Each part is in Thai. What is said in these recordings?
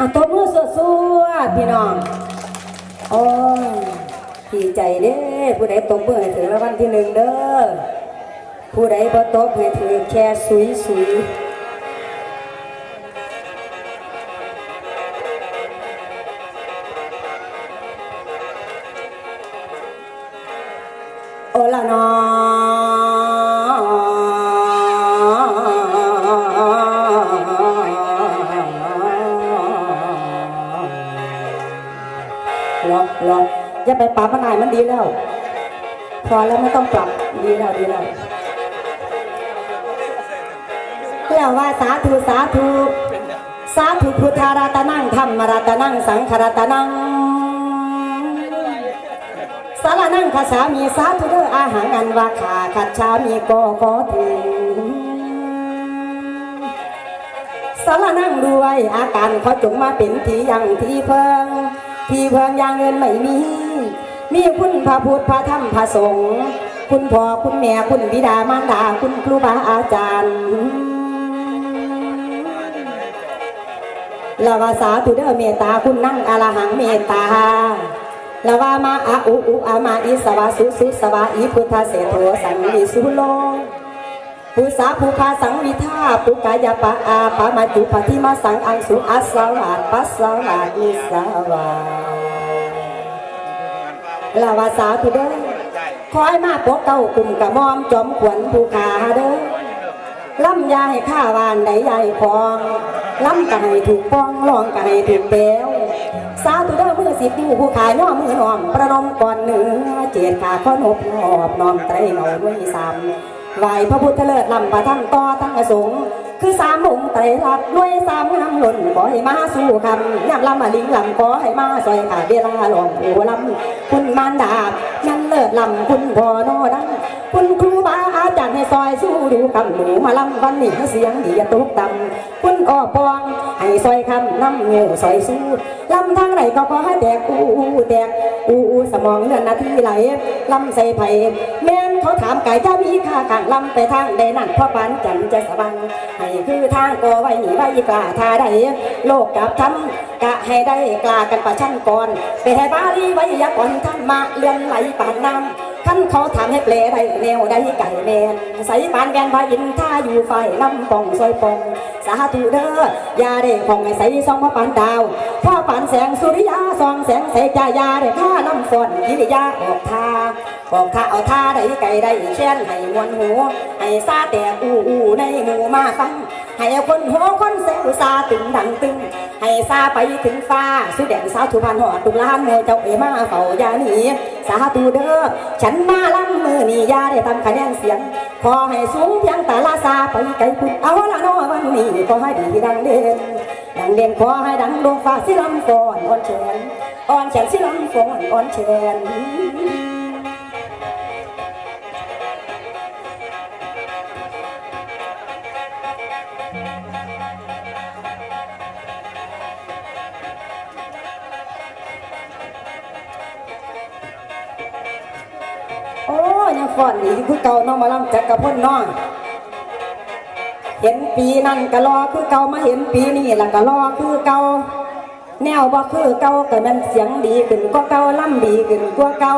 อะตบมือสวดๆพี่น้องโอ้ยดีใจเด้ผู้ใดตบมือให้ถือรางวัลที่หนึ่งเด้อผู้ใดบ่ตบให้ถือแค่สุยสุยโอละนอ ไปปรับมันหน่อยมันดีแล้ว พอแล้วไม่ต้องปรับดีแล้วดีแล้วแล้วว่าสาธุสาธุสาธุพุทธาราตนังธรรมราตนังสังขราตนังสารนังคาสามีสาธุเด้ออาหารอันว่าขาขัดชามีก็ขอถึงสารนั่งด้วยอาการขอจงมาเป็นที่ยังที่เพิง ที่เพิงยางเงินไม่มี มีคุณพระพุทธพระธรรมพระสงฆ์คุณพ่อคุณแม่คุณบิดามารดาคุณครูบาอาจารย์ลาวาสาธุเดอเมตตาคุณนั่งอรหังเมตตาลาวามาอาอุอุอามาอิสวาสุสุสวาอิพุทธเสโทสังวิสุโลภูษาภูพาสังวิธาปุกายปะอาปามาจุปฏิมาสังอังสุอัสสาลาปัสสาลานิสวา ลาวาสาธุเด้อคอยมาปกเก้ากลุ่มกะมอมจอมขวัญภูขาเด้อลำยาให้ข้าวานใดใหญ่พองลำกะให้ถูกป้องลองกะให้ถูกแป้วสาธุเด้อมือสิบนิ้วผู้ขาย่อมือน้อม ประนมก่อนเนื้อเจตขาข้อนบนอบน้อมไตรเงาด้วยสามไหวพระพุทธเลิศลำประทั้งต่อทั้งอสงฆ์ คือสามองค์ไตรลักษณ์ด้วยสามงามหล่นขอให้มาสู่คำยำลำมาลิงลำขอให้มาซอยขาดเวลาหลงปู่ลำคุณมารดานั่นเลิศลำคุณพ่อโนดังคุณครูบาอาจารย์ให้ซอยสู้ดูคำหนูมาลำวันนี้เสียงดีอย่าตกต่ำคุณอ้อปองให้ซอยคำน้ำเงวซอยสู้ลำทางไหนก็ขอให้แตกอู้แตกอู้สมองเลือนนาทีไหลลำใส่ไผ่แม่ เขาถามไก่เจ้ามีค่ากลางลำไปทางใดนั่นพ่อปันจันจะสบังให้คือทางก็ไว้หนีไว้กล้าทาได้โลกกับทำกะให้ได้กล้ากันประชันก่อนไปให้บาลีไว้อยาก่อนทำมาเลื่อนไหลปานน้ำ ท่านเขาทำให้เปลได้แนวได้ไก่แมนใส่ปานแกนพายินท่าอยู่ไฟลำปองซอยปองสาธุเด้อยาได้ของให้ใส่ซองพระปานดาวพ่อปานแสงสุริยาซองแสงใส่จายาได้ท่าน้ำฝนกิริยาออกท่าออกท่าเอาท่าได้ไก่ได้แช่นให้มวนหูให้ซาแต่อูอูในหมู่มาฟังให้คนหัวคนเซลซาตึงดังตึง ให้ซาไปถึงฟ้าสุดแดงสาวทุพันหอดตุกล้านโมเจ้าเอมาเฝ้ายาหนีสาธุเด้อฉันมาลำมือนี่ยาได้ทำคะแนนเสียง ขอให้สูงเพียงแต่ละซาไปไกลคุณเอาละน้อวันนี้ขอให้ดีดังเด่นดังเด่นขอให้ดังดวงฟ้าสิลำฟอนอ่อนเชนอ่อนแขนสิลำฟอนอ่อนเชน ฟอนอีกคือเก่าน้องมาลำจักกระพลน้องเห็นปีนั่นก็รอคือเก่ามาเห็นปีนี้แล้วก็รอคือเก่าแนวบ่คือเก่าก็มันเสียงดีขึ้นกว่าเก่าล่ำดีขึ้นกว่าเก่า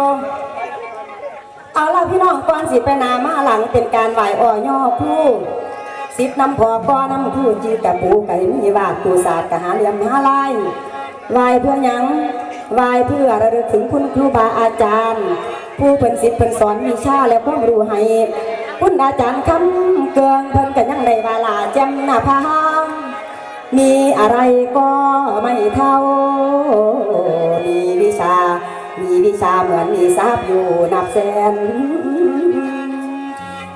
เอาล่ะพี่น้องก่อนสิไปนามาหลังเป็นการไหวอ่อย่อคู่สิบน้ำพอก้อน้ำคู่จีกับปูไก่มีวาดตูศาสตร์กหาเหลี่ยมหาลายไหวเพื่อยังไหวเพื่อระลึกถึงคุณครูบาอาจารย์ ผู้เพิ่นสิทธิ์เพิ่นสอนวิชาและความรู้ให้คุณอาจารย์คำเกิงเพิ่นก็ยังได้วาลาจ่มหน้าพางมีอะไรก็ไม่เท่า มีวิชา มีวิชาเหมือนมีทรัพย์อยู่นับแสน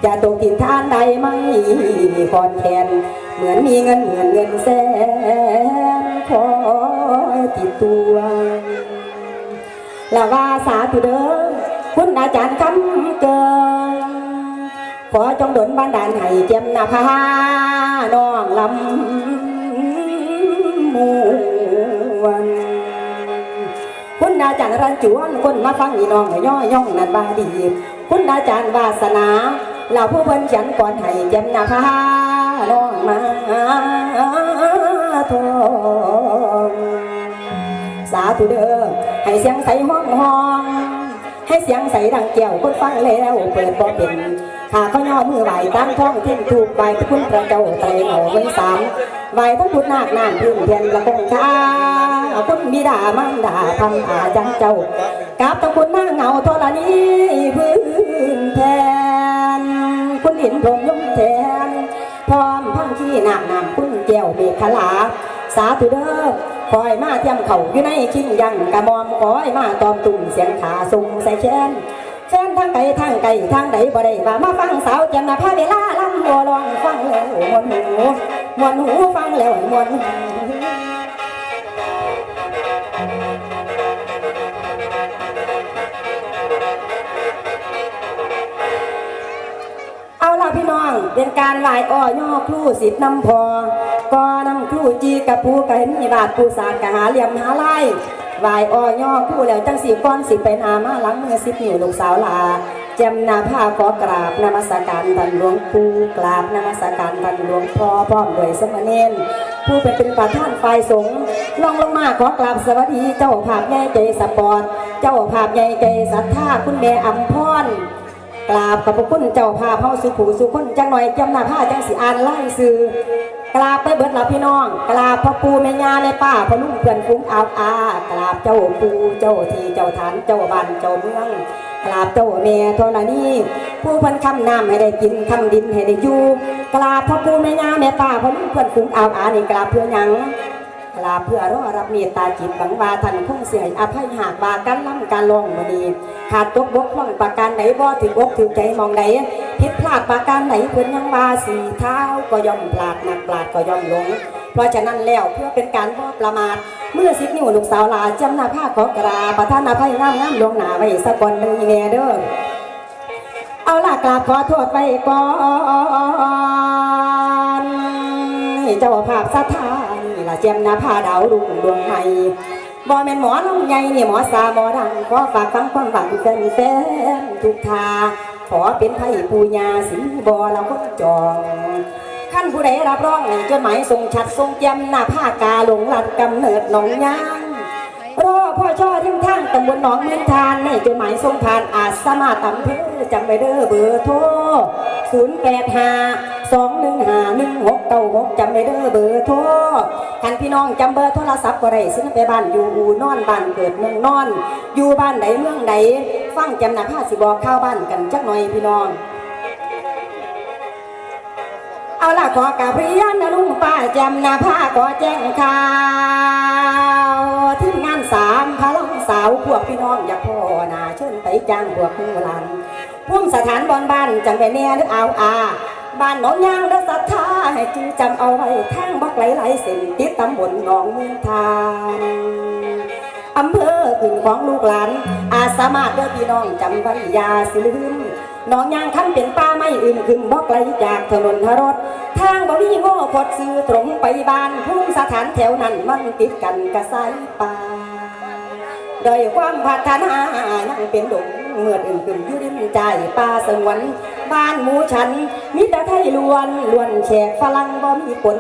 จะตกถิ่นทานใดไม่มีคอนแคนเหมือนมีเงินเหมือนเงินแสนคอยติดตัว ละว่าสาธุเด้อ คุณอาจารย์คำเกินขอจงดลบันดาลให้เจียมนาภาน้องลำมวนคุณอาจารย์รันจวนคนมาฟังอีน้องย่อย่องนันบาดีคุณอาจารย์วาสนาเราผู้เพิ่นเขียนก่อนให้เจียมนาภาน้องมาทองสาธุเด้อให้เสียงใสห้องห้อง ให้เสียงใสดังแก้วคนฟังแล้วเปิดบ่เป็นขาก็ย่อมือไหวตั้งท้องเทียนถูกไหวพระคุณพระเจ้าไตรเหนาไว้สามไหวทั้งพุทธนาคนานพื้นเพียนละคงชาคุณบิดามารดาพังอาจังเจ้ากราบตะคุณหน้าเงาธรณีพื้นแทน คุณหินพรมยงแทนพร้อมพังที่หนักนำคุณแก้วเมฆลา สาธุเด้อ คอยมาเทียมเข่าอยู่ในคิงยังกระมอมคอยมาตอมตุ่มเสียงขาสุงใส่แขนเชนทางไกลทางไกลทางใดบ่ได้ว่ามาฟังสาวเจมนาพาเวลาลำบัวลองฟังแล้วมวนหูมวนหูฟังแล้วมวนหู องเป็นการไหวอ้อย่อครู่สิบนำพอก็นำครู่จีกับผู้กะเห็นมีบาทผู้สารกะหาเหลี่ยมหาไล่ไหวอ้อย่อครู่แล้วจังสีก้อนสิไปนามาหลังมือสิบนิ้วลูกสาวลาแจมนาผ้าขอกราบนมัสการท่านหลวงปู่กราบนมัสการท่านหลวงพ่อพร้อมด้วยสมณเณรผู้เป็นเป็นประธานฝ่ายสงฆ์ลองลงมาขอกราบสวัสดีเจ้าภาพใหญ่ใจสปอร์ตเจ้าภาพใหญ่ใจศรัทธาคุณแม่อัมพร กราบขอบพระคุณเจ้าภาพเฮาสุขูสุคนจังหน่อยจำหน้าผ้าจังสิอ่านไล่ซื้อกราบไปเบิดล่ะพี่น้องกราบพ่อปู่แม่ย่าแม่ป้าพ่อลุงเพื่อนฟุ้งอาวอากราบเจ้าปู่เจ้าทีเจ้าฐานเจ้าบ้านเจ้าเมืองกราบเจ้าแม่ธรณีผู้พันคำน้ำให้ได้กินคำดินให้ได้อยู่กราบพ่อปู่แม่ย่าแม่ป้าพ่อลุงเพื่อนฟุ้งอาวอานี่กราบเพื่อหยัง กราเพื่อรอรับเมตตาจิตบังวาท่านคงเสียอภัยหากบากันล่ำการลงมาดีขาดตกบกพร่องประการไหนบ่ถึงอกถึงใจมองไหนผิดพลาดประการไหนเพื่อนยังว่าสีเท้าก็ย่อมพลาดหนักปลาดก็ย่อมหลง เพราะฉะนั้นแล้วเพื่อเป็นการบ่ประมาทเมื่อสิบนิ้วลูกสาวลาจำหน้าผ้าขอกราประท่านอภัยงามงามลวงหนาไว้สักอนหนึ่งแน่เด้อเอาล่ะกราบขอโทษไปก่อนเจ้าภาพสถาน ละเจียมหนาผ้าดาวลุงดวงไหม่บ่แม่นหมอน้องใหญ่นี่หมอสาหมอดังขอฝากฟังความหวังแฟนๆทุกทาขอเป็นไพ่ปูญาสินบ่เราก็จองขั้นผู้ใดรับรองจดหมายทรงชัดทรงเจียมหน้าผ้ากาหลงหลัดกำเนิดหนองยาง รอพ่อช่อทิ้งทั้งตำบลหนองเมืองทานในจดหมายส่งผ่านอาสามารถอำเภอจำไปเด้อเบอร์โทร0 8 5 2 1 5 1 6 9 6จำไปเด้อเบอร์โทรคันพี่น้องจำเบอร์โทรศัพท์ก็ได้ซึ่งไปบ้านอยู่อูนอนบ้านเกิดเมืองนอน อยู่บ้านใดเมืองใดฟังจำหน้าผ้าสิบอกข้าวบ้านกันจักหน่อยพี่น้องเอาล่ะขอกาบเรียนนะลุงป้าจำนาผ้าขอแจ้งข่าวที่ สาวพวกพี่น้องอย่าพ่อนาเชิญไปจ้างพวกมือหลันพุ่มสถานบอนบ้านจังไปแน่หรือเอาอาบ้านหนองยางและศรัทธาให้จือจำเอาไว้ทางบักไหลไหลเส้นติดตำบลหนองเมืองทานอำเภอขึ้นของลูกหลาน อาสามารถเด้อพี่น้องจำว้อยาสิลืมน้องยางคันเป็นป้าไม่อื่นขึ้นบอกไกลจากถนนทรถทางบ่มีโง่พดซื้อตรงไปบ้านภูมิสถานแถวนั้นมันติดกันกระสายป่า โดยความพัฒนายังเป็นดงเมื่ออื่นขึ้นยู่ริมใจป่าสงวนบ้านหมูฉัน มีแต่ไทยล้วนล้วนแขกฝรั่งบ่มีปน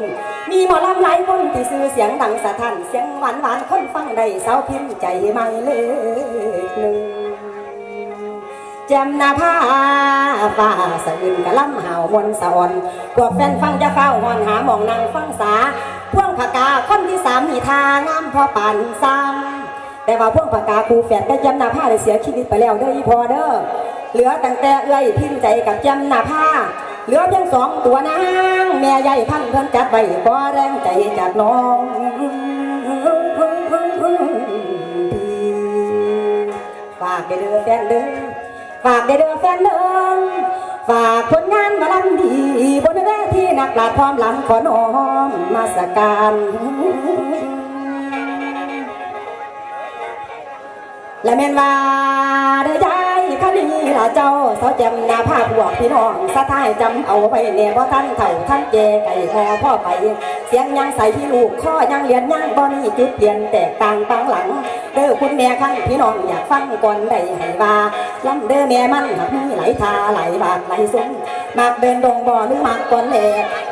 มีหมอลำหลายคนที่ซื้อเสียงดังสะท้านเสียงหวานหวานคนฟังได้เศร้าพิมพ์ใจไม่เลิกหนึ่งแจมหนาผ้าฟ้าสะอื่นกะล่ำห่าวมนสะอ่อนพวกแฟนฟังจะเฝ้าหอนหาหมองนางฟังสาพ่วงผากาคนที่สามมีทางามพอปานซ้ำ แต่ว่าพวงผากาครูแฝดก็แจมหนาผ้าได้เสียชีวิตไปแล้วเด้ออีพอเด้อเหลือตั้งแต่เอ้ยพิมใจกับแจมหนาผ้าเหลือเพียงสองตัวนางแม่ใหญ่พันเพิ่นจัดไว้ขอแรงใจจากน้องฝากได้เด้อแฟนเด้อฝากได้เด้อแฟนเด้อฝากผลงานมาลังดีบนเวทีนักปราชญ์ความหลังขอน้อมมาสการ และแม่นว่าเด้อยายคดีนี้ล่ะเจ้าเสาแจมนาภาพบวกพี่น้องสะท้ายจำเอาไว้แน่ว่าท่านเถ่าท่านแก่ไก่หอพ่อไป เสียงยังใส่พี่ลูกข้อยังเรียนยังบ่มีจุดเปลี่ยนแตกต่างปางหลัง เด้อคุณแม่ข้างพี่น้องอยากฟังก่อนได้ให้ว่าลำเด้อแม่มันหักมีไหลทาไหลบาดไหลสมมากเดินดงบ่อหรือมากก่อนแหล่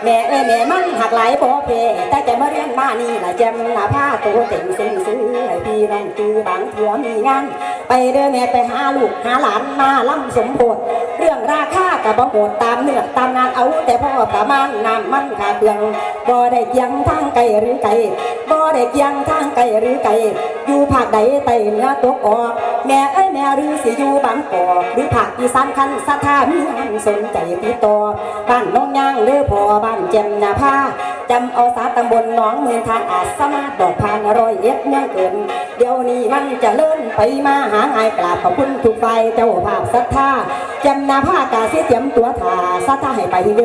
แม่เอ้แม่มันหักไหลบ่เพแต่จะมาเรียนมานี่ล่ะแจมนาผ้าโตเต็งซึ้งซื้อ ปีแรงจือบางเถื่อมีงาน ไปเด้อแม่ไปหาลูกหาหลานมาล่ำสมโพธเรื่องราคากับบ่โหดตามเนื้อตามงานเอาแต่พ่อประมาณน้ำมันขาเปลืองบ่ได้เกียงทางไกลหรือไกลบ่ได้เกียงทางไกลหรือไกลอยู่ภาคใดไตเหนือตกออก แม่เอ้ยแม่หรือสิอยู่บางกอกหรือภาคอีสานคันสถามีอันสนใจติดต่อบ้านน้องย่างเด้อพ่อบ้านแจ่มนาผ้าจำเอาสาตำบลหนองเมืองทานอาสามารถดอกพานรอยเอ็ดยังเกินเดี๋ยวนี้มันจะเลื่อนไปมาหาง่ายกราบขอบคุณทุกฝ่ายเจ้าภาพศรัทธาจำนาผ้ากาเสียเตรียมตัวถ่าศรัทธาให้ไปเด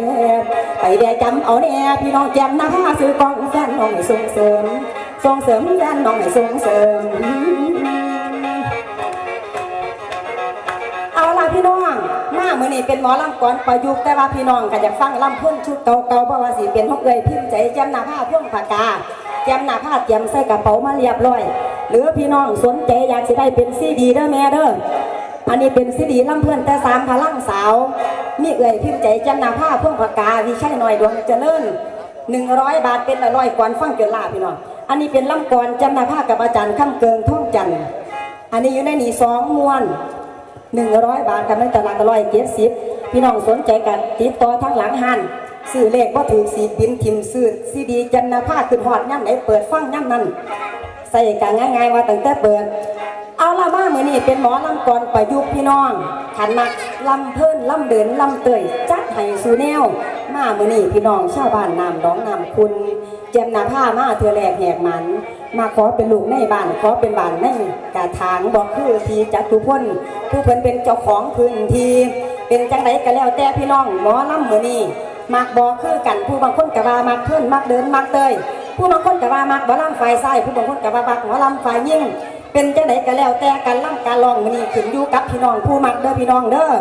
ไปแด่จำเอาแน่พี่น้องแจำนาผ้าซื้อกองแฟนน้องให้ส่งเสริมส่งเสริมแฟนน้องให้ส่งเสริม เอาล่ะพี่น้องมาเมื่อนี้เป็นหมอลำก่อนประยุกต์แต่ว่าพี่น้องก็อยากฟังลำเพิ่นชุดเก่าๆเพราะว่าสิเป็นฮกเอยพิมพ์ใจแจมหน้าผ้าพ่วงปากกาแจมหน้าผ้าเตรียมใส่กระเป๋ามาเรียบร้อย หรือพี่น้องสนใจอยากสิได้เป็นซีดีเด้อแม่เด้อ อันนี้เป็นซีดีลำเพิ่นแต่สามพลังสาว มีเอ้ยพิมพ์ใจจมหน้าผ้าพ่วงปากกาวิชัยหน่อยดวงเจริญหนึ่งร้อยบาทเป็นละร้อยก่อนฟังจนลาพี่น้องอันนี้เป็นลำกรแจมหน้าผ้ากับอาจารย์ข้ามเกิงท่องจันอันนี้อยู่ในนี่สองม้วนหนึ่งร้อยบาทกันในตลาดร้อยเจ็ดสิบพี่น้องสนใจกันติดต่อทั้งหลังหันซื้อเลขว่าถือสีบินทิมซื้อซีดีจันนาภาขึ้นหอดย่ำไหนเปิดฟังย่ำนั้นใส่กันง่ายๆว่าตั้งแต่เปิด เอาละมาเมื่อนี้เป็นหมอลำกรประยุกต์พี่น้อง ขันมักลำเพิ่นลำเดินลำเตยจัดให้สูแนว มาเมื่อนี้พี่น้องชาวบ้านนำน้องนำคุณเจยมนาผ้ามาเธอแหลกแหกมัน มาขอเป็นลูกในบ้านขอเป็นบ้านในกาถางบอกคือทีจัตุพลผู้เพิ่นเป็นเจ้าของพื้นที่ เป็นจังไดก็แล้วแต่พี่น้องหมอลำเมื่อนี้มักบอกคือกันผู้บางคนกะว่ามักเพิ่นมักเดินมักเตยผู้บางคนกะว่ามักหมอลำฝ่ายซ้ายผู้บางคนกะว่ามักหมอลำฝ่ายยิ่ง เป็นจังไดก็แล้วแต่การล่ำการลองมื้อนี้ขึ้นอยู่กับพี่น้องผู้มักเด้อพี่น้องเด้อ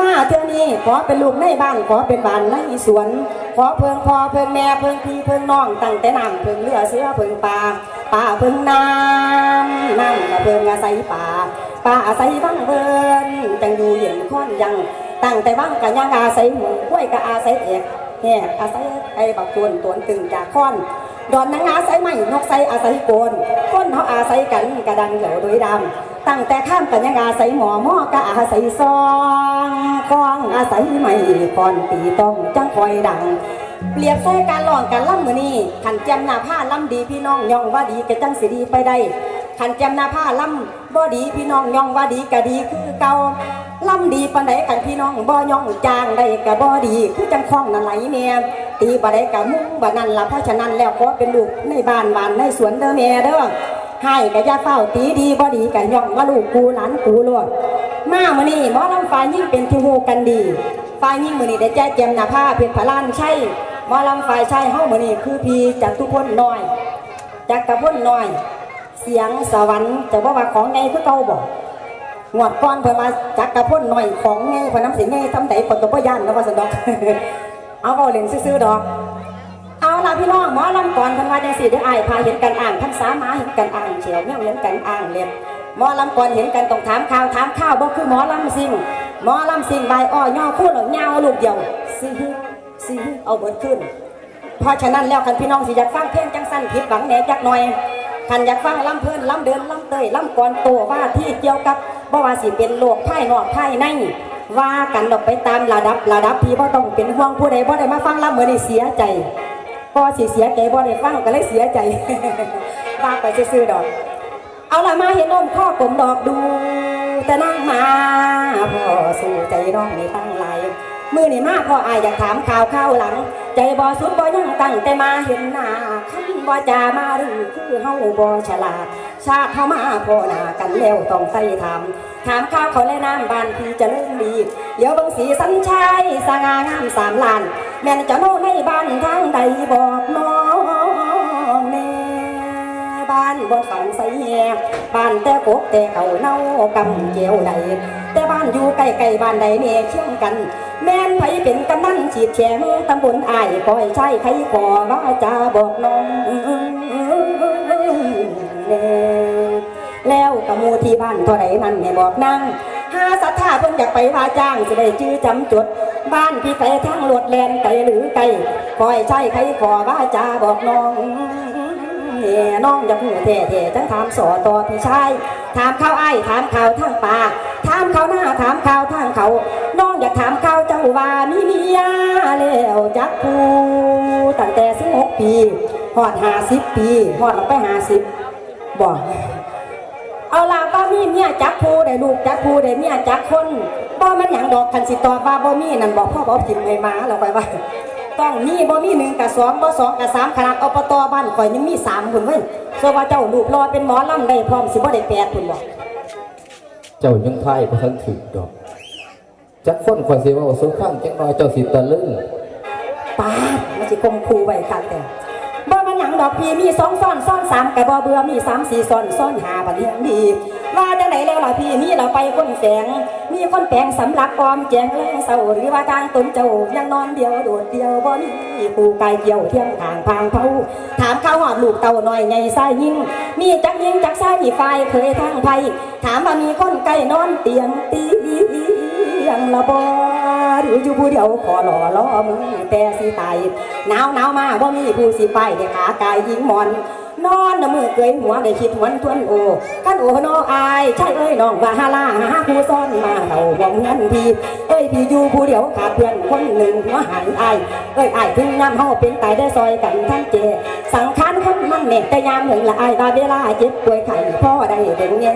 มาเท่านี้ขอเป็นลูกในบ้านขอเป็นบ้านในสวน ขอเพิงพอเพิงแม่เพิงพี่เพิงน้องตั้งแต่น้ำเพิงเรือเสือเพิงปลาป่าเพิงน้ำน้ำเพิงอาศัยป่าป่าอาศัยบ้างเพินจังอยู่เย็นค้อนยังตั้งแต่บ้างกันยังอาศัยหมูกล้วยก็อาศัยเอกแหกอาศัยไอ้บักตวนตวนตึงจากค้อน ดอนนางอาศัยไม่นกใส่อาศัยโกนคนเขาอาศัยกันกระดังเหลวโดยดำตั้งแต่ข้ามกันยังอาศัยหมอหม้อก็อาศัยซองกองอาศัยไม่ก่อนตีต้องจังคอยดังเปรียบใส่การหลอนการล่ำมือนี้ขันแจมหน้าผ้าล่ำดีพี่น้องย่องว่าดีก็จังสิดีไปได้ขันแจมหน้าผ้าล่ำบ่ดีพี่น้องย่องว่าดีก็ดีคือเก่า ลำดีปานใดกันพี่น้องบ่ย่องจางได้ก็บ่ดี คือจังคล้องนั่นไหลแม่ตีปานใดก็มุ่งบ่นั่นล่ะเพราะฉะนั้นแล้วขอเป็นลูกในบ้านบ้านในสวนเด้อแม่เด้อให้ก็อย่าเฝ้าตีดีบ่ดีก็ย่องว่าลูกกูหลานกูโลดมามื้อนี้หมอลำฟ้ายิ่งเป็นที่ฮู้กันดีฝ่ายิ่งมือนี้ได้แจ้เจียมหน้าผ้าเพชรพลานใช่หมอลำฝ่ายใช่เฮามือนี้คือพีจากทุกคนน้อยจากกระพ้นน้อย เสียงสวรรค์จะว่าว่าของไงคือเก่าบ อกงวดก้อนเพิ่นมาจากกระพ้นหน้อยของไงเพิ่นน้ำเสียงไงทำไดคนตัวบ่ย่านนะว่าสันดอก เอาเอาเล่นซื่อๆดอก เอาละพี่น้องหมอลำก่อนพันวาจังสี่ได้อายพาเห็นกันอ่างท่านสามาเห็นกันอ่างเฉียวเนี่ยเห็นกันอ่างเล็บหมอลำก่อนเห็นกันต้องถามข่าวถามข้าวบ่คือหมอลำซิงหมอลำซิงใบอ้อย่อคู่หรอเงาลูกเดียวซีฮึซีฮึเอาเบิดขึ้น เพราะฉะนั้นแล้วคันพี่น้องสิอยากฟังเพลงจังสั้นผิดหวังแหนจักหน่อยคันอยากฟังลำเพลินลำเดินลำเตยลำก่อนโตว่าที่เกี่ยวกับ บ่ว่าสิเป็นโลกภายนอกภายในว่ากันออกไปตามระดับระดับพี่บ่ต้องเป็นห่วงผู้ใดบ่ได้มาฟังรับเหมือนี่เสียใจพอสิเสียใจบ่ได้ฟังก็เลยเสียใจว่าไปซื่อๆดอก เอาละมาเห็นนมข้อกลมดอกดู แต่นั่งมาพ่อสู่ใจน้องนี่ตั้งหลา มือนี่มาพ่ออายอยากถามข่าวข้าวหลัง ใจบ่สุดบ่ยังตั้งแต่มาเห็นหน้าคันบ่จามาหรือคือเฮาบ่ฉลาด ชาติเฮามาพ่อหน้ากันแล้วต้องใส่ถาม ถามข้าวเขาและน้ำบ้านพี่จะเลื่นดี เดี๋ยวบางสีสันชัยสง่างามสามล้าน แม่นจะโน่ในบ้านทางใดบอกน้องแน่บ้านบนฝันใสแยกบ้านแต่กบแต่เขาเน่ากำเจียวใดแต่บ้านอยู่ใกล้ๆบ้านใดเน่เคียงกัน แม่นไผเป็นกำนันฉีดแฉงตำบลอ้ายคอยใช้ใครขอว่าจาบอกน้องแน่แล้วกะมูที่บ้านเท่าไรนั่นให้บอกนางหาศรัทธาเพิ่นอยากไปว่าจ้างจะได้ชื่อจำจด บ้านพี่ไก่ทั้งรถแลนไก่หรือไก่คอยใช้ใครขอว่าจาบอกน้องน่น้องอยากหูแท้ๆจังถามสอต่อพี่ชายถามข้าวไอ้ถามข่าวทางป่า ถามเขาหน้าถามข่าวทางเขา น้องอยากถามข่าวเจ้าว่ามีเมียแล้วจักผู้ตั้งแต่สิบหกปีหอดหาสิบปีหอดไปหาสิบบอกเอาล่ะว่ามีเมียจักผู้ได้ลูกจักผู้ได้เมียจักคนบ่มันหยังดอกคันสิตอบว่าบ่มีนั่นบอกพ่อบอกกินให้มาแล้วไปว่าต้องมีบ่มีหนึ่งกับสองบ่สองกับสามขนาดอบตบ้านข่อยยังมีสามพุ่นเว้ยโซว่าเจ้าลูกรอเป็นหมอลำได้พร้อมสิบ่ได้แปดพุ่นบอก เจ้ายังไพ่พระท่านถึกดอกจักคนคนสิเว่าสุขังจังน้อยเจ้าสิตะลึงป้าดมันสิคงคูไว้คักแต่ ดอกพี่มีสองซ้อนซ้อนสามกับบเบื่อมีสามสี่ซ้อนซ้อนหาบัดนี้ดีว่าจังไหนแล้วล่ะพี่มีเราไปคนแสง มีคนแปลงสำหรับออมแจงแรงเศร้าหรือว่าทางตนเจ้ายังนอนเดียวโดดเดียวบ่มีปูกายเกี่ยวเที่ยมทางพางเผาถามข้าวหอดลูกเต่าน้อยใหญ่ไส้ยิ่ง มีจักยิงจักไส้ไฟเคยทางไผถามว่ามีคนใกล้นอนเตียงเตียงละบ่ รืออยู่ผู้เดียวขอหล่อล้อมือแต่สิตายหนาวหนาวมาบ่มีผู้สิไปเด็กขากายยิงมอน นอนน้ำมือเกยหัวได้คิดหวนทวนโอกันโอน้องอายใช่เอ้ยน้องว่าฮาลาหาผู้ซ่อนมาเราบ่เงินพี่เอ้ยพี่อยู่ผู้เดียวขาดเพื่อนคนหนึ่งหัวหายอายเอ้ยอายถึงยามเฮาเป็นตายได้ซอยกันทั้งเจ สังขารคนมันเน็ตแต่ยามหนึ่งละอายว่าเวลาเจ็บป่วยไข้พ่อได้เด่นแย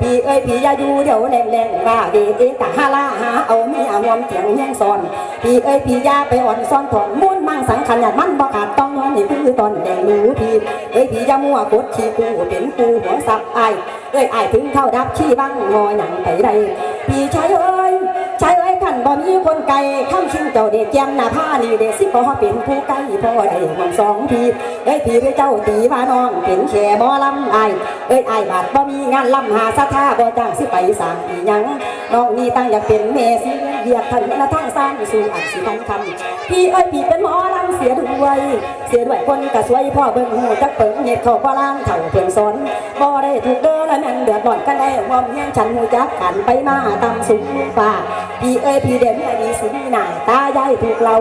พี่เอ้ยพี่อย่าอยู่เดี๋ยวแรงแรงว่าเดเอกะฮาลาหาเอาเมียหวมเถียงยังซ่อนพี่เอ้ยพี่อย่าไปอ่อนซ่อนถอนมุ่นมั่งสังขารหยาดมันบ่ขาดต้องนอนนี่คือตอนแดงรู้พี่เอ้ยพี่อย่ามัวกดขี้กูเป็นกูหัวสับไอเอ้ยไอายถึงเข้าดับขี้บ้างงอหยังไปได้พี่ชายเอ้ยชายเอ้ยขันบ่มีคนไกลข้ามชิงเจ้าเด็กแจมหน้าผ้านี่เด็กสิบ่เป็นผู้ไกลพ่อได้หวังสองพี่เอ้ยพี่หรือเจ้าตีว่าน้องเป็นแค่หมอลำอายเอ้ยไอายบาดบ่มีงานลำหาสะท่าบ่จ้างสิไปสร้างอีหยังน้องนี่ตั้งอยากเป็นแม่สิ เรียกท่านละทั้งสร้างสู่อันสิพันคำพี่เอ้ยพี่เป็นหมอลำเสียด้วย เสียด้วยคนก็สวยพ่อเบิ่งหูจักเปิงเฮ็ดเข้าบ่ล่างเท่าเพิ่นสอนบ่ได้ถูกเด้อแล้วแม่นเดือดร้อนกันได้วอมเฮียงฉันหูจักกันไปมาตามสูงฟ้าพี่เอ้ยพี่เด่นอดีสิหน้าตาใหญ่ถูกเรา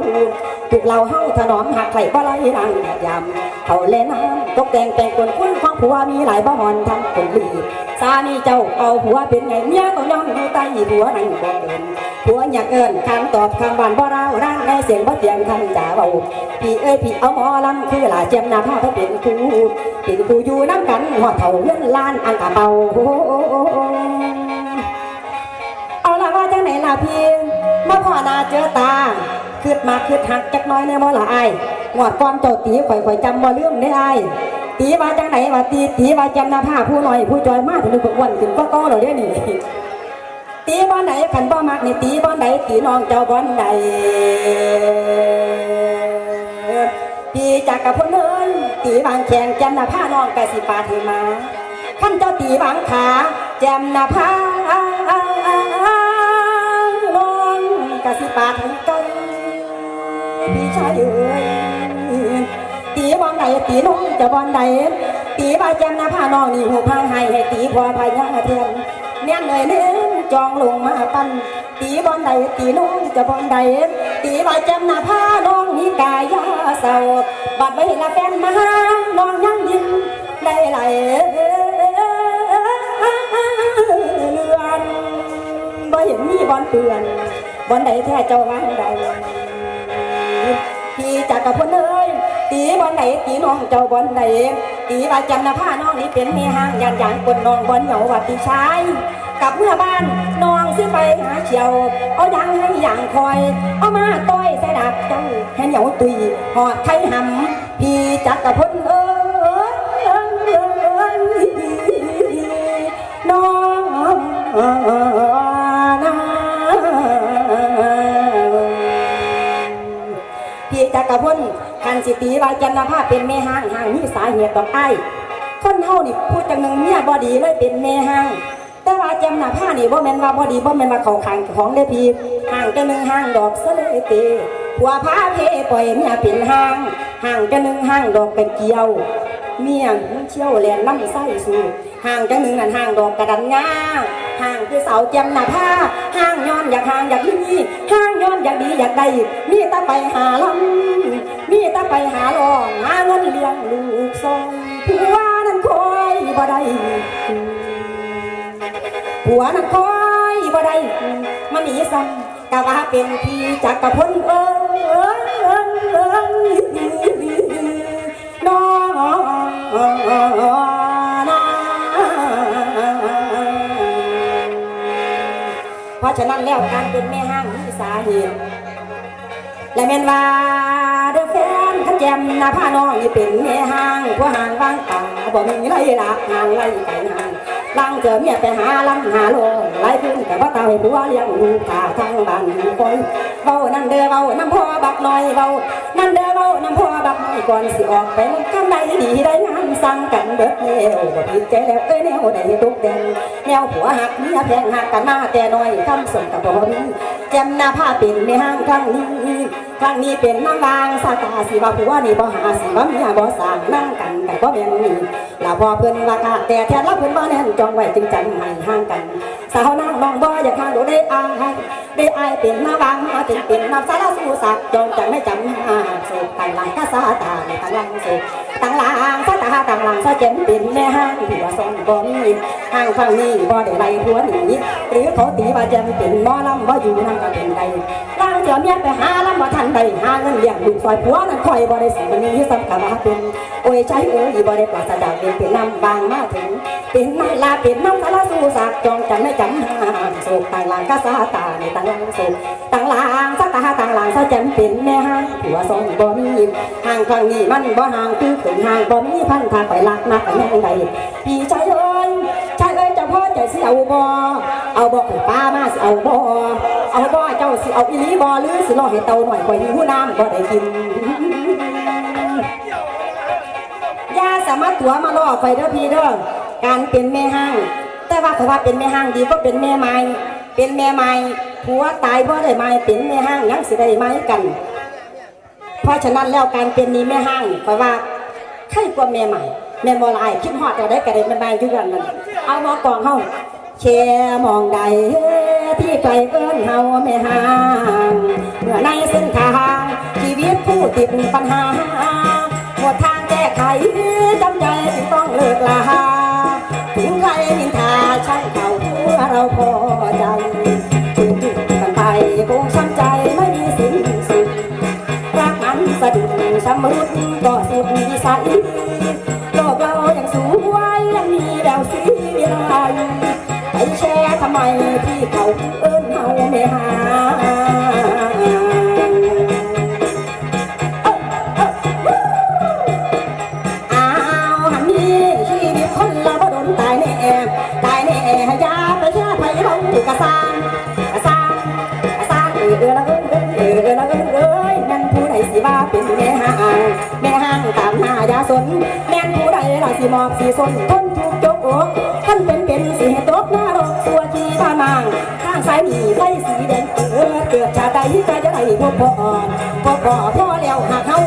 ถูกเราเฮาถนอมหักไข่บ่ไหลรังยำเขาเล่นน้ำตกแตงแต่งคนคุ้นของผัวมีหลายบ่หอนทำคนดีสามีเจ้าเอาผัวเป็นไงเมียก็ย่อมอยู่ใต้ผัวนั่งบ่เดิน ผัวอยากเอิ้นคำตอบคำบานบ่เราร่างในเสียงบ่เตียงคำจ่าเบาพี่เอ้ยพี่เอาหมอลำคือหลาเจียมนาผ้าเพราะเป็นคูเป็นคูอยู่น้ำกันหัวเทาเงินล้านอังกะเบาเอาละว่าจังไหนล่ะพี่มาพ่อนาเจอตาคืดมาคืดหักจักน้อยในบ่ละอายงวดก่อนเจ้าตีข่อยข่อยจำบ่ลืมได้อตีว่าจังไหนว่าตีตีว่าจำนาผ้าผู้น้อยผู้จอยมากถึงนึกว่าอ้วนขึ้นก็โตแล้วเด้อนี่ ตีบ้านไหนขันบ่มักนี่ตีบ้านไหนตีน้องเจ้าบ้านใดตีจากกับพ่นเนินตีบางแขนจำหน้าผ้าน้องกะสิปาดให้มาขั้นเจ้าตีบางขาแจมหน้าผ้าน้องกะสิปาดให้กันพี่ชายเอ้ยตีบอนใดตีน้องเจะบอนใดตีบาแจมหน้าผ้าน้องนี่หูพายให้ให้ตีพอพายยาเทียนเนียนเลยเน้น จองลงมาปันตีบอลใดตีน้องจะบอลใดตีบาจำหน้าผ้าน้องนี่กายาเศร้าบัดไว้ละแฟนมาหาน้องยังยิ้มได้ไหลเลือนบ่เห็นมีบอลเปื่อนบอลใดแท้เจ้าวางใดพี่จากกับคนเอ้ยตีบอลไหนตีน้องเจ้าบอลไหนตีว่าจำหน้าผ้าน้องนี่เป็นเมียห้างยานยางคนน้องบอลเหยาว่าพี่ชาย กลับเมื่อบ้านน้องสิไปหาเชียว เอายางให้ยางคอย เอามาต้อยใส่ดักเจ้าให้เหนียวตุยหอดไทยหำพี่จากกับคนเอ้ยน้องนะพี่จักรพลคันสิตีว่าจันทภาเป็นแม่ห้างห้างมีสาเหตุต่อไอ้คนเฮานี่พูดจังหนึ่งเมียบอดีเลยเป็นแม่ห้าง แต่ว่าจำหน้าผ้านี่บ่แม่นว่าบ่ดีบ่แม่นว่าเขาขางของได้พี่ห่างกันหนึ่งห่างดอกสะเลยเตผัวพาเพปล่อยเมียเป็นห่างห่างกันหนึ่งห่างดอกกระเจียว เมียมันเชี่ยวแลนน้ำไส้สูห่างกันหนึ่งนั่นห่างดอกกระดันงาห่างคือเสาจำหน้าผ้าห่างย้อนอยากห่างอยากมีห่างย้อนอยากดีอยากได้มีตาไปหาลำมีตาไปหาลองหาเงินเลี้ยงลูกซองผัวนั้นคอยบ่ได้ ผัวนั้นคอยบ่ได้มันหนีซ้ำกะว่าเป็นพี่จักกรพลเอ้ยน้องเพราะฉะนั้นแล้วการเป็นแม่ห้างมีสาเหตุและแม่นว่าเด้อแฟนขันแจมนาผ้าน้องนี่เป็นแม่ห้างผู้ห่างวางตาบ่มีไรลักห่างไรไก่ห่าง ลังเจอเมียไปหาลำหาโลงไรขึ้นแต่ว่าตาให้ผัวเลี้ยงลูกขาทางบ้านคนเว้านั่นเด้อเว้าน้ำพ่อบักน้อยเว้านั่นเด้อเว้าน้ำพ่อบักน้อยก่อนสิออกไปมันกำไรดีได้งานสั่งกันเบิดแนวบ่ผิดใจแล้วเอ้ยแนวใดตกแดงแนวผัวหักเมียแพงหักกันมาแต่น้อยคำส่งกับบ่มีแจมหน้าผ้าเป็นแม่ห้างครั้งนี้ครั้งนี้เป็นนางวางสาตาสิว่าผัวนี่บ่หาสิว่าเมียบ่สางนั่งกันแต่บ่แม่นนี่ ลาพอเพิ่อนว่าค่ะแต่แท้ละเพิ่อนบ่แน่นจองไว้จึงจังให้ห่างกัน สาวนางน้องบ่อยากห่างโดได้อายได้อายเป็นนางวางมาถึงเป็นน้ำสารสู่สักจองจังไม่จำหาสุขตั้งหลังก็สาตาในตั้งหลังสุขตั้งหลังสาตาตั้งหลังสาเจ็บเป็นแม่ห้างที่ว่าซ่อนบ่มีห่างฟังนี้บ่ได้ไล่ผัวหนีหรือเขาตีว่าแจมเป็นหมอลำบ่อยู่นั่นก็เป็นใดร่างเจ้าเมียไปหาลำบ่ทันใดหาเงินเลี้ยงลูกซอยผัวนั่นคอยบ่ได้สิมันมีสัมกะว่าเป็นโอ้ยใจเอ้ยบ่ได้ปราศจากเป็นเป็นน้ำบางมาถึง เป็นน้ำลาเป็นน้ำสารสูสากจองจันไม่จำห่างโศกต่างหลังก็สาตาในต่างหลังโศกต่างหลังสาตาต่างหลังสาจำเป็นแม่ห้างผัวสองบ่มีห่างครั้งนี้มันบ่ห่างคือขึ้นห่างบ่มีพันทางไปลักนักกันยังไงพี่ใจเอ้ยใจเอ้ยจะพ่อใจเสิเอาบ่ เอาบ่ให้ป้ามาสิเอาบ่เอาบ่เจ้าสิเอาอีลีบ่หรือสิรอให้เตาหน่อยกว่าหิวน้ำบ่ได้กินยาสามารถตัวมาล่อไฟเด้อพี่เด้อการเป็นแม่ห้าง แต่ว่าเขาว่าเป็นแม่ห้างดีก็เป็นแม่ไม้เป็นแม่ไม้ผัวตายบ่ได้ไม้เป็นแม่ห้างยังสิได้ไม้กัน เพราะฉะนั้นแล้วการเป็นนี้แม่ห้างเพราะว่าใครกว่าแม่ใหม่แม่บ่หลายคิดฮอดเอาได้ก็ได้แม่ใหม่ยู่กันนั่นเอามอกองเฮา เชมองใดที่ไกลเอิ้นเฮาแม่ห้างเมื่อในเส้นทางชีวิตผู้ติดปัญหาหมดทางแก้ไขจำใจจึงต้องเลิกลาถึงใครนินทาช่างเขาเมื่อเราพอใจถึงกันไปคงช้ำใจไม่มีสิ้นสุดรักมันสะดุดชำรุดก็สุดวิสัยโลกเรายังสวยยังมีแววสีวิไลไปแำไมที่เขาเอิ้นเฮาไม่หาอ้าหันนี่ชีวิตคนเราบ่โดนตายแน่ตายแน่อยาไปแช่ไปลงกระซางกระซางกระซางเออเออละเออเออเออละเออเอ้ยนั่นผู้ใดสิว่าเป็นแม่ห้างแม่ห้างตามหายาสนแม่ผู้ใดล่ะสิมอบสิสนคนถูกจกอก ข้ายมีไฟสีแดงเออเกิดชาติใดก็จะได้พบพ่อพบพ่อพ่อแล้วหากเฮา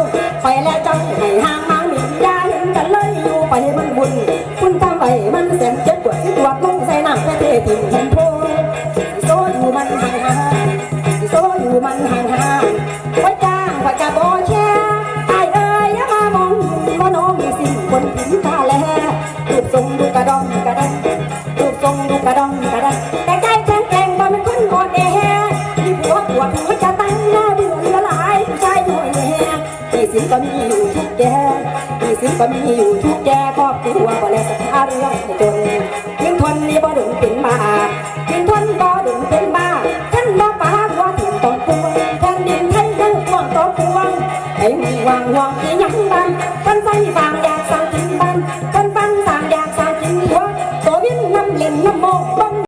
ไปแล้วจังให้ห่างมังมียาเห็นกันเลยอยู่ไปมันบุญคุณทำไปมันแสนเจ็บปวดที่ตรวจลงใส่หนังแค่เทถิ่นเห็นโพโซอยู่มันห่างห่างโซอยู่มันห่างห่างไว้จ้างไว่าจะบอแช่ ก็มีอยู่ทุกแก่ที่สินก็มีอยู่ทุกแก่ครอบครัวบ่แลสถาเรื่องให้จนยิ่งทนนี่บ่ดุนเป็นมายิ่งทนบ่ดุนเป็นมาท่านบ่ปาว่าถึงต้องปวงแผ่นดินไทยยังห่วงต้อปวงไอ้มีวางห่วงที่ยังบ้านท่านใส่ฟัง